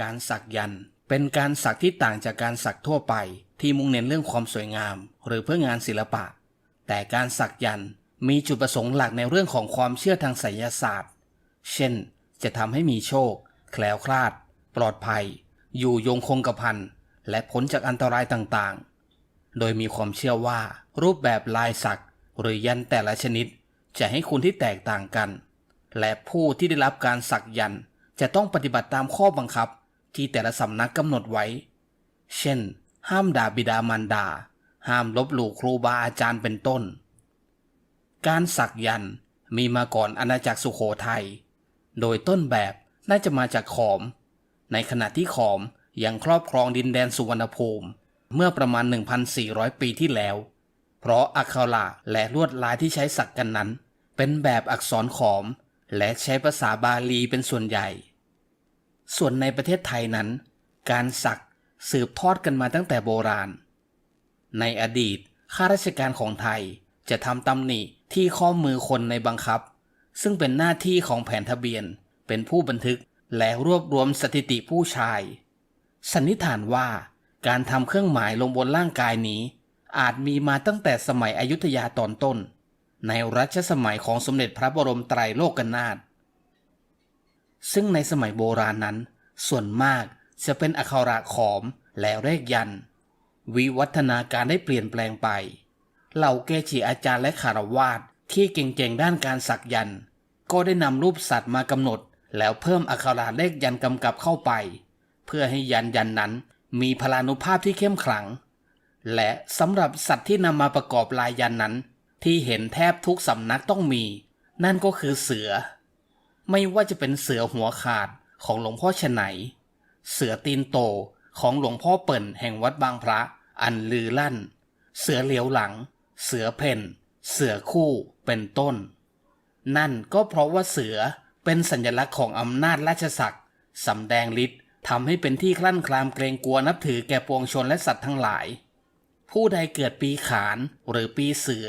การสักยันต์เป็นการสักที่ต่างจากการสักทั่วไป ที่มุ่งเน้นเรื่องความสวยงาม หรือเพื่องานศิลปะ แต่การสักยันต์มีจุดประสงค์หลักในเรื่องของความเชื่อทางไสยศาสตร์ เช่น จะทำให้มีโชค แคล้วคลาด ปลอดภัย อยู่ยงคงกระพันและพ้นจากอันตรายต่างๆ โดยมีความเชื่อว่า รูปแบบลายสักหรือยันต์แต่ละชนิด จะให้คุณที่แตกต่างกัน และผู้ที่ได้รับการสักยันต์จะต้องปฏิบัติตามข้อบังคับ ที่แต่ละสำนักกำหนดไว้ เช่น ห้ามด่าบิดามารดา ห้ามลบหลู่ครูบาอาจารย์เป็นต้น การสักยันต์มีมาก่อนอาณาจักรสุโขทัย โดยต้นแบบน่าจะมาจากขอม ในขณะที่ขอมยังครอบครองดินแดนสุวรรณภูมิ เมื่อประมาณ 1,400 ปีที่แล้ว เพราะอักขระและลวดลายที่ใช้สักกันนั้น เป็นแบบอักษรขอม และใช้ภาษาบาลีเป็นส่วนใหญ่ ส่วนในประเทศไทยนั้น การสักสืบทอดกันมาตั้งแต่โบราณ ในอดีตข้าราชการของไทยจะทำตำหนิที่ข้อมือคนในบังคับ ซึ่งเป็นหน้าที่ของแผนทะเบียนเป็นผู้บันทึกและรวบรวมสถิติผู้ชาย สันนิษฐานว่าการทำเครื่องหมายลงบนร่างกายนี้ อาจมีมาตั้งแต่สมัยอยุธยาตอนต้น ในรัชสมัยของสมเด็จพระบรมไตรโลกนาถ ซึ่งในสมัยโบราณนั้น ส่วนมากจะเป็นอักขระขอมและเลขยัน วิวัฒนาการได้เปลี่ยนแปลงไป เหล่าเกจิอาจารย์และคารวาสที่เก่งๆด้านการสักยัน ก็ได้นำรูปสัตว์มากำหนด แล้วเพิ่มอักขระเลขยันกำกับเข้าไป เพื่อให้ยันยันนั้นมีพลานุภาพที่เข้มขลัง และสำหรับสัตว์ที่นำมาประกอบลายยันนั้น ที่เห็นแทบทุกสำนักต้องมี นั่นก็คือเสือ ไม่ว่าจะเป็นเสือหัวขาดของหลวงพ่อฉไหน เสือตีนโตของหลวงพ่อเปิ่นแห่งวัดบางพระอันลือลั่น เสือเหลียวหลัง เสือเพ่น เสือคู่เป็นต้น นั่นก็เพราะว่าเสือเป็นสัญลักษณ์ของอำนาจราชศักดิ์สำแดงฤทธิ์ทำให้เป็นที่คลั่นคลามเกรงกลัวนับถือแก่ปวงชนและสัตว์ทั้งหลาย ผู้ใดเกิดปีขานหรือปีเสือ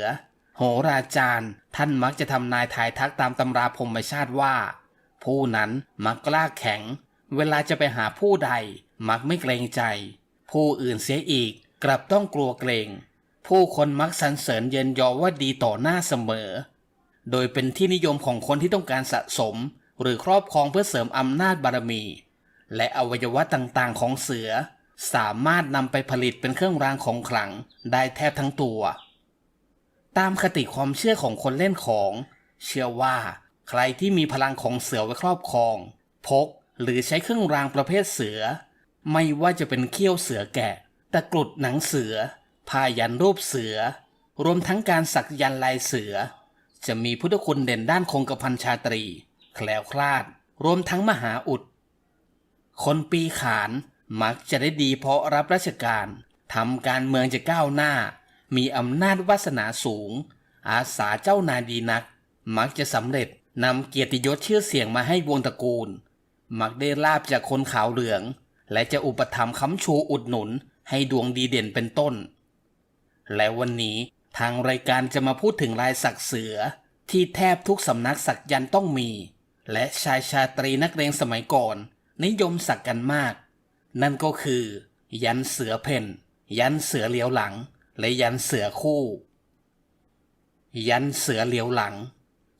โหราจารย์ ท่านมักจะทำนายทายทักตามตำราพรมชาติว่า ผู้นั้นมักกล้าแข็ง เวลาจะไปหาผู้ใด มักไม่เกรงใจ ผู้อื่นเสียอีกกลับต้องกลัวเกรง ผู้คนมักสรรเสริญเยินยอว่าดีต่อหน้าเสมอ โดยเป็นที่นิยมของคนที่ต้องการสะสม หรือครอบครองเพื่อเสริมอำนาจบารมี และอวัยวะต่างๆของเสือ สามารถนำไปผลิตเป็นเครื่องรางของขลังได้แทบทั้งตัว ตามคติความเชื่อของคนเล่นของ เชื่อว่า ใครที่มีพลังของเสือไว้ครอบครอง พกหรือใช้เครื่องรางประเภทเสือ ไม่ว่าจะเป็นเขี้ยวเสือแกะตะกรุดหนังเสือผ้ายันรูปเสือ รวมทั้งการสักยันลายเสือ จะมีพุทธคุณเด่นด้านคงกระพันชาตรี แคล้วคลาด รวมทั้งมหาอุด คนปีขานมักจะได้ดีเพราะรับราชการทำการเมืองจะก้าวหน้า มีอำนาจวาสนาสูง อาสาเจ้านายดีนัก มักจะสำเร็จนำเกียรติยศชื่อเสียงมาให้วงตระกูล มักได้ลาบจากคนขาวเหลือง และจะอุปถัมภ์ค้ำชูอุดหนุนให้ดวงดีเด่นเป็นต้น และวันนี้ทางรายการจะมาพูดถึงลายสักเสือที่แทบทุกสำนักสักยันต้องมี และชายชาตรีนักเรียนสมัยก่อน นิยมสักกันมาก นั่นก็คือ ยันเสือเพ่นยันเสือเลี้ยวหลัง และยันเสือคู่ ยันเสือเลี้ยวหลัง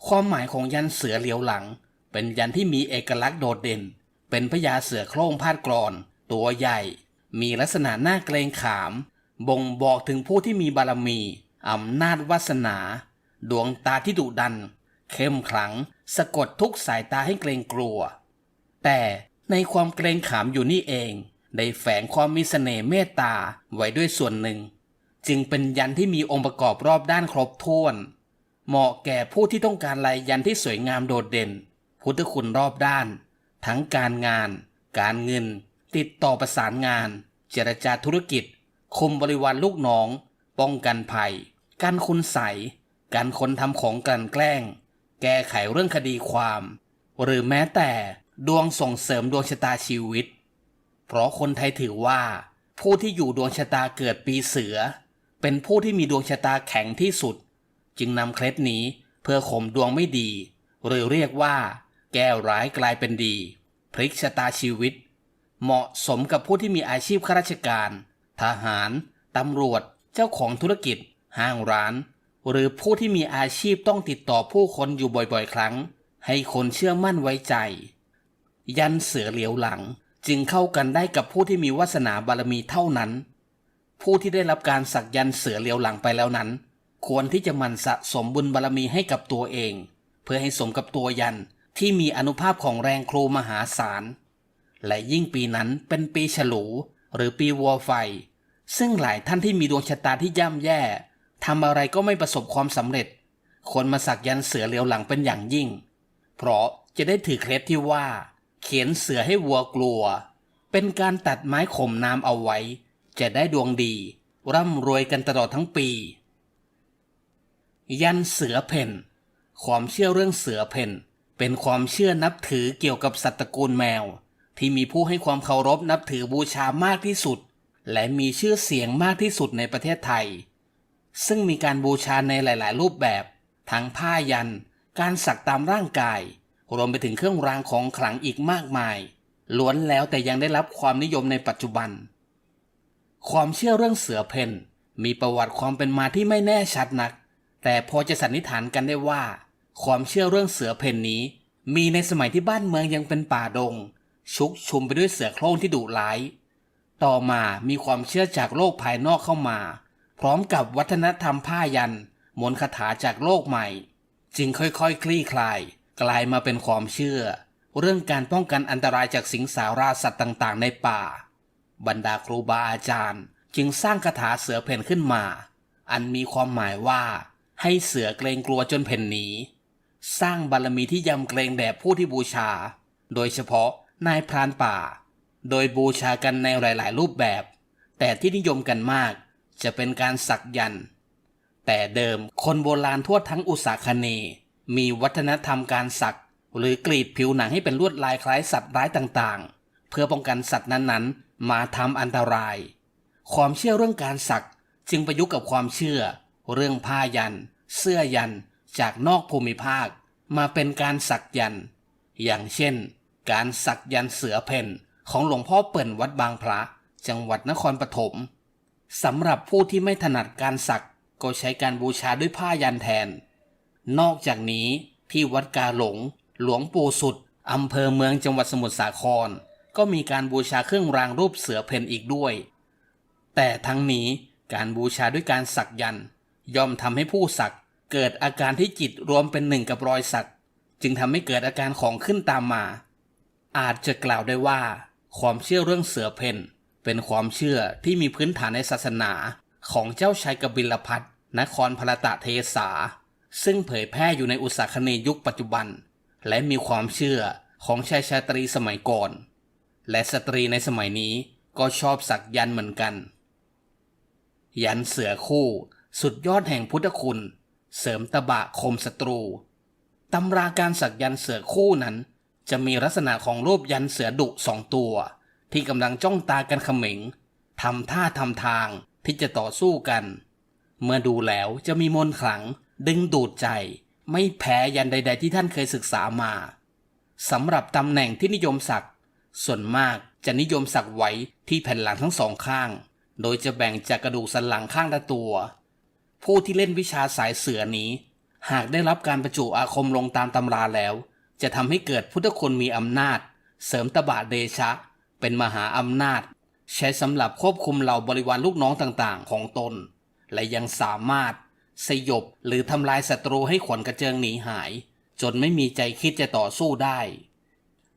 ความหมายของยันเสือเลี้ยวหลัง เป็นยันที่มีเอกลักษณ์โดดเด่น เป็นพญาเสือโคร่งพาดกรอน ตัวใหญ่ มีลักษณะหน้าเกรงขาม บ่งบอกถึงผู้ที่มีบารมีอำนาจวาสนา ดวงตาที่ดุดัน เข้มขลัง สะกดทุกสายตาให้เกรงกลัว แต่ในความเกรงขามอยู่นี่เอง ได้แฝงความมีเสน่ห์เมตตาไว้ด้วยส่วนหนึ่ง จึงเป็นยันที่มีองค์ประกอบรอบด้านครบถ้วน เหมาะแก่ผู้ที่ต้องการลายยันที่สวยงามโดดเด่น พุทธคุณรอบด้าน ทั้งการงาน การเงิน ติดต่อประสานงาน เจรจาธุรกิจ คุมบริวารลูกน้อง ป้องกันภัย การคุณใสการคนทำของกลั่นแกล้ง แก้ไขเรื่องคดีความ หรือแม้แต่ดวงส่งเสริมดวงชะตาชีวิต เพราะคนไทยถือว่า ผู้ที่อยู่ดวงชะตาเกิดปีเสือ เป็นผู้ที่มีดวงชะตาแข็งที่สุด จึงนำเคล็ดนี้เพื่อข่มดวงไม่ดี หรือเรียกว่า แก้ร้ายกลายเป็นดี พลิกชะตาชีวิต เหมาะสมกับผู้ที่มีอาชีพข้าราชการ ทหารตำรวจ เจ้าของธุรกิจ ห้างร้าน หรือผู้ที่มีอาชีพต้องติดต่อผู้คนอยู่บ่อยๆ ครั้ง ให้คนเชื่อมั่นไว้ใจ ยันเสือเหลียวหลังจึงเข้ากันได้กับผู้ที่มีวาสนาบารมีเท่านั้น ผู้ที่ได้รับการสักยันเสือเหลียวหลังไปแล้วนั้น ควรที่จะมันสะสมบุญบารมีให้กับตัวเอง เพื่อให้สมกับตัวยันที่มีอนุภาพของแรงครูมหาศาล และยิ่งปีนั้นเป็นปีฉลู หรือปีวัวไฟ ซึ่งหลายท่านที่มีดวงชะตาที่ย่ำแย่ทำอะไรก็ไม่ประสบความสำเร็จคนมาสักยันเสือเหลียวหลังเป็นอย่างยิ่ง เพราะจะได้ถือเคล็ดที่ว่า เขียนเสือให้วัวกลัว เป็นการตัดไม้ข่มน้ำเอาไว้ จะได้ดวงดี ร่ำรวยกันตลอดทั้งปี ยันเสือเพ่นความเชื่อเรื่องเสือเพ่นเป็นความเชื่อนับถือเกี่ยวกับสัตว์ตระกูลแมว ที่มีผู้ให้ความเคารพนับถือบูชามากที่สุด และมีชื่อเสียงมากที่สุดในประเทศไทย ซึ่งมีการบูชาในหลาย ๆ รูปแบบ ทั้งผ้ายัน การสักตามร่างกาย รวมไปถึงเครื่องรางของขลังอีกมากมาย ล้วนแล้วแต่ยังได้รับความนิยมในปัจจุบัน ความเชื่อเรื่องเสือเพนมีประวัติความเป็นมาที่ไม่แน่ชัดนัก แต่พอจะสันนิษฐานกันได้ว่า ความเชื่อเรื่องเสือเพนนี้ มีในสมัยที่บ้านเมืองยังเป็นป่าดง ชุกชุมไปด้วยเสือโคร่งที่ดุร้าย ต่อมามีความเชื่อจากโลกภายนอกเข้ามา พร้อมกับวัฒนธรรมผ้ายัน มนต์คาถาจากโลกใหม่ จึงค่อยๆคคลี่คลาย กลายมาเป็นความเชื่อ เรื่องการป้องกันอันตรายจากสิงสาราสัตว์ต่างๆ ในป่า บรรดาครูบาอาจารย์ จึงสร้างคาถาเสือเพ่นขึ้นมา อันมีความหมายว่า ให้เสือเกรงกลัวจนเพ่นหนีสร้างบารมีที่ยำเกรงแด่ผู้ที่บูชา โดยเฉพาะนายพรานป่า โดยบูชากันในหลาย ๆ รูปแบบ แต่ที่นิยมกันมาก จะเป็นการสักยันต์แต่เดิมคนโบราณทั่วทั้งอุษาคเน มีวัฒนธรรมการสัก หรือกรีดผิวหนังให้เป็นลวดลายคล้ายสัตว์ร้ายต่าง ๆ เพื่อป้องกันสัตว์นั้น ๆ มาทำอันตราย ความเชื่อเรื่องการสักจึงประยุกต์กับความเชื่อ เรื่องผ้ายัน เสื้อยันจากนอกภูมิภาค มาเป็นการสักยัน อย่างเช่น การสักยันเสือเพ่นของหลวงพ่อเปิ่นวัดบางพระ จังหวัดนครปฐมสำหรับผู้ที่ไม่ถนัดการสักก็ใช้การบูชาด้วยผ้ายันแทน นอกจากนี้ที่วัดกาหลง หลวงปู่สุดอำเภอเมืองจังหวัดสมุทรสาคร ก็มีการบูชาเครื่องรางรูปเสือเพนอีกด้วย แต่ทั้งนี้การบูชาด้วยการสักยันต์ย่อมทำให้ผู้สักเกิดอาการที่จิตรวมเป็นหนึ่งกับรอยสัก จึงทำให้เกิดอาการของขึ้นตามมา อาจจะกล่าวได้ว่า ความเชื่อเรื่องเสือเพนเป็นความเชื่อที่มีพื้นฐานในศาสนาของเจ้าชายกบิลพัทนครพลตะเทสา ซึ่งเผยแพร่อยู่ในอุตสาคเนยยุคปัจจุบัน และมีความเชื่อของชายชาตรีสมัยก่อน และสตรีในสมัยนี้ก็ชอบสักยันเหมือนกัน ยันเสือคู่สุดยอดแห่งพุทธคุณ เสริมตะบะคมศัตรูตำราการสักยันเสือคู่นั้น จะมีลักษณะของรูปยันเสือดุสองตัว ที่กำลังจ้องตากันเขม็งทำท่าทำทางที่จะต่อสู้กัน เมื่อดูแล้วจะมีมนขลัง ดึงดูดใจ ไม่แพ้ยันใด ๆ ที่ท่านเคยศึกษามาสำหรับตำแหน่งที่นิยมสัก ส่วนมากจะนิยมสักไว้ที่แผ่นหลังทั้งสองข้าง โดยจะแบ่งจากกระดูกสันหลังข้างละตัว ผู้ที่เล่นวิชาสายเสือนี้ หากได้รับการประจุอาคมลงตามตำราแล้ว จะทำให้เกิดพุทธคุณมีอำนาจ เสริมตบะเดชะ เป็นมหาอำนาจ ใช้สำหรับควบคุมเหล่าบริวารลูกน้องต่างๆ ของตน และยังสามารถ สยบหรือทำลายศัตรูให้ขวัญกระเจิงหนีหาย จนไม่มีใจคิดจะต่อสู้ได้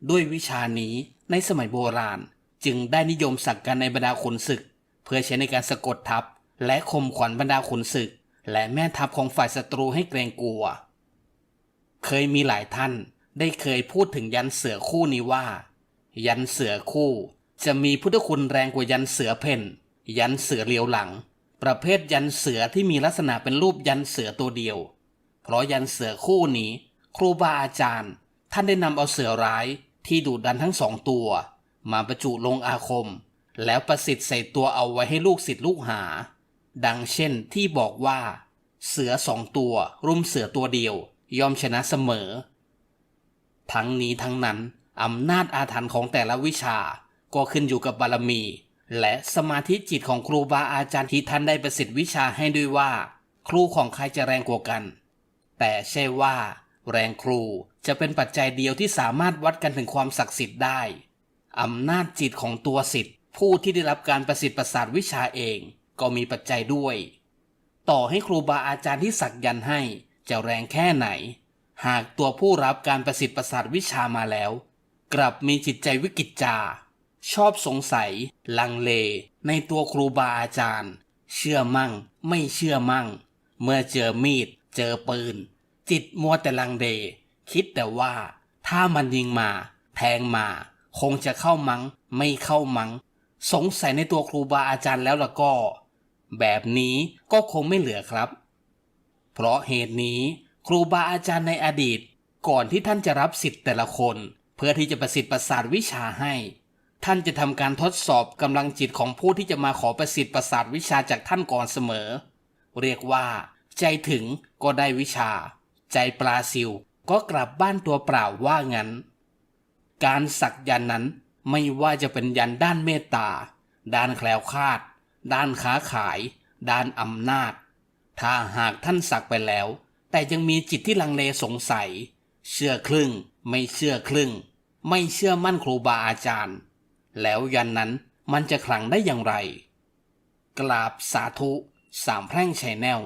ด้วยวิชานี้ในสมัยโบราณ จึงได้นิยมสักกันในบรรดาขุนศึก เพื่อใช้ในการสะกดทัพ และข่มขวัญบรรดาขุนศึก และแม่ทัพของฝ่ายศัตรูให้เกรงกลัว เคยมีหลายท่านได้เคยพูดถึงยันเสือคู่นี้ว่า ยันเสือคู่ จะมีพุทธคุณแรงกว่ายันเสือเพ่นยันเสือเลียวหลัง ประเภทยันเสือที่มีลักษณะเป็นรูปยันเสือตัวเดียว เพราะยันเสือคู่นี้ ครูบาอาจารย์ ท่านได้นำเอาเสือร้าย ที่ดุดันทั้งสองตัว มาประจุลงอาคม แล้วประสิทธิ์ใส่ตัวเอาไว้ให้ลูกศิษย์ลูกหา ดังเช่นที่บอกว่า เสือสองตัวรุมเสือตัวเดียว ยอมชนะเสมอ ทั้งนี้ทั้งนั้นอำนาจอาถรรพ์ของแต่ละวิชาก็ขึ้นอยู่กับบารมี และสมาธิจิตของครูบาอาจารย์ที่ท่านได้ประสิทธิ์วิชาให้ด้วยว่า ครูของใครจะแรงกว่ากัน แต่ใช่ว่า แรงครูจะเป็นปัจจัยเดียวที่สามารถวัดกันถึงความศักดิ์สิทธิ์ได้ อำนาจจิตของตัวสิทธิ์ ผู้ที่ได้รับการประสิทธิ์ประสาทวิชาเองก็มีปัจจัยด้วย ต่อให้ครูบาอาจารย์ที่สักยันให้จะแรงแค่ไหน หากตัวผู้รับการประสิทธิ์ประสาทวิชามาแล้ว กลับมีจิตใจวิกิจจา ชอบสงสัย ลังเล ในตัวครูบาอาจารย์ เชื่อมั่ง ไม่เชื่อมั่ง เมื่อเจอมีด เจอปืน จิตมัวแต่ลังเลคิดแต่ว่า ถ้ามันยิงมา แทงมา คงจะเข้ามัง้ง ไม่เข้ามัง้ง สงสัยในตัวครูบาอาจารย์แล้วล่ะก็ แบบนี้ก็คงไม่เหลือครับ เพราะเหตุนี้ครูบาอาจารย์ในอดีต ก่อนที่ท่านจะรับสิทธิ์แต่ละคน เพื่อที่จะประสิทธิ์ประสาทวิชาให้ ท่านจะทำการทดสอบกำลังจิตของผู้ที่จะมาขอประสิทธิ์ประสาทวิชาจากท่านก่อนเสมอ เรียกว่า ใจถึงก็ได้วิชา ใจปลาซิวก็กลับบ้านตัวเปล่าว่างั้น การสักยันนั้นไม่ว่าจะเป็นยันด้านเมตตา ด้านแคล้วคลาด ด้านค้าขาย ด้านอำนาจ ถ้าหากท่านสักไปแล้ว แต่ยังมีจิตที่ลังเลสงสัย เชื่อครึ่ง ไม่เชื่อครึ่ง ไม่เชื่อมั่นครูบาอาจารย์ แล้วยันนั้นมันจะขลังได้อย่างไร กราบสาธุสามแพร่งชัยแนล